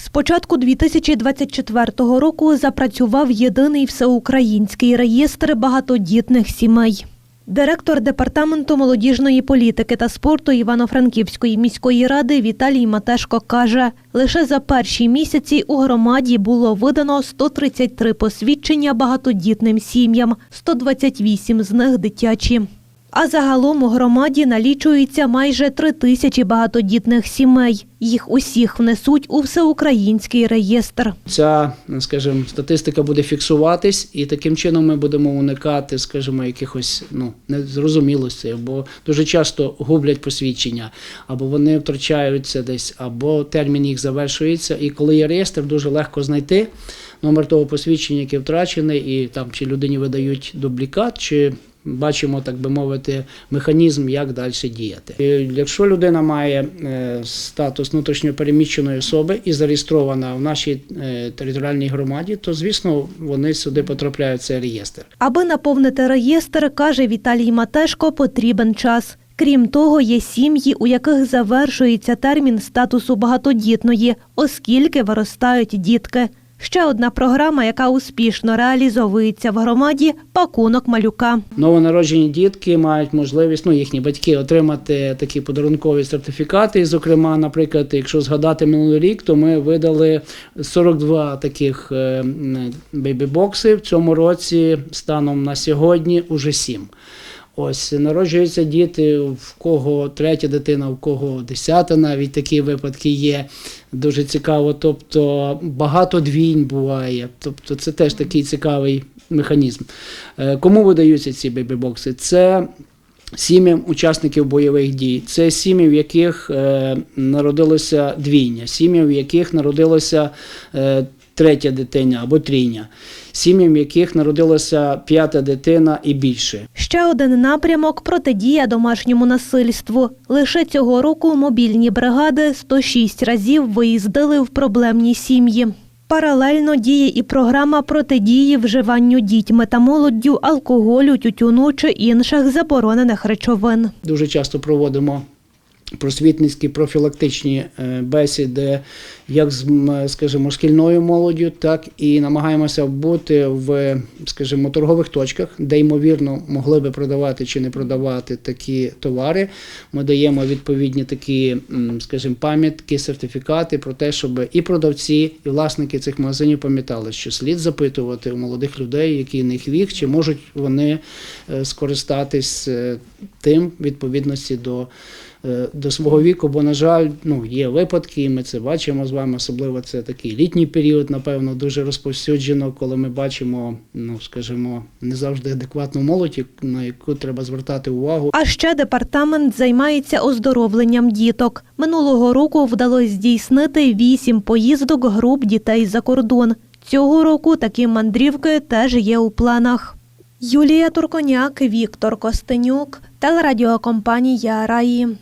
З початку 2024 року запрацював єдиний всеукраїнський реєстр багатодітних сімей. Директор департаменту молодіжної політики та спорту Івано-Франківської міської ради Віталій Матешко каже, лише за перші місяці у громаді було видано 133 посвідчення багатодітним сім'ям, 128 з них дитячі. А загалом у громаді налічується майже три тисячі багатодітних сімей. Їх усіх внесуть у всеукраїнський реєстр. Ця, скажімо, статистика буде фіксуватись, і таким чином ми будемо уникати, скажімо, якихось ну незрозумілостей, або дуже часто гублять посвідчення, або вони втрачаються десь, або термін їх завершується. І коли є реєстр, дуже легко знайти номер того посвідчення, яке втрачене, і там чи людині видають дублікат, чи бачимо, так би мовити, механізм, як далі діяти. І Якщо людина має е, статус внутрішньопереміщеної особи і зареєстрована в нашій е, територіальній громаді, то звісно вони сюди потрапляють в цей реєстр. Аби наповнити реєстр, каже Віталій Матешко, потрібен час. Крім того, є сім'ї, у яких завершується термін статусу багатодітної, оскільки виростають дітки. Ще одна програма, яка успішно реалізовується в громаді пакунок малюка. Новонароджені дітки мають можливість, ну їхні батьки отримати такі подарункові сертифікати. І, зокрема, наприклад, якщо згадати минулий рік, то ми видали 42 таких е, бейбі-бокси. В цьому році станом на сьогодні уже 7. Ось народжуються діти, в кого третя дитина, в кого десята, навіть такі випадки є. Дуже цікаво. Тобто багато двінь буває. Тобто це теж такий цікавий механізм. Е, Кому видаються ці бейбі-бокси? Це сім'ям учасників бойових дій. Це сім'ї, в яких е, народилося двійня, сім'ї, в яких народилося е, третя дитина або трійня, сім'ям, яких народилася п'ята дитина і більше. Ще один напрямок протидія домашньому насильству. Лише цього року мобільні бригади 106 разів виїздили в проблемні сім'ї. Паралельно діє і програма протидії вживанню дітьми та молоддю алкоголю, тютюну чи інших заборонених речовин. Дуже часто проводимо просвітницькі профілактичні е, бесіди, як з скажімо, шкільною молоддю, так і намагаємося бути в, скажімо, торгових точках, де ймовірно могли би продавати чи не продавати такі товари. Ми даємо відповідні такі, скажімо, пам'ятки, сертифікати про те, щоб і продавці, і власники цих магазинів пам'ятали, що слід запитувати у молодих людей, який них вік, чи можуть вони е, скористатись е, тим відповідності до до свого віку, бо, на жаль, ну, є випадки, і ми це бачимо з вами, особливо це такий літній період, напевно, дуже розповсюджено, коли ми бачимо, ну, скажімо, не завжди адекватну молодь, на яку треба звертати увагу. А ще департамент займається оздоровленням діток. Минулого року вдалося здійснити вісім поїздок груп дітей за кордон. Цього року такі мандрівки теж є у планах. Юлія Турконяк, Віктор Костенюк, телерадіокомпанія Раї.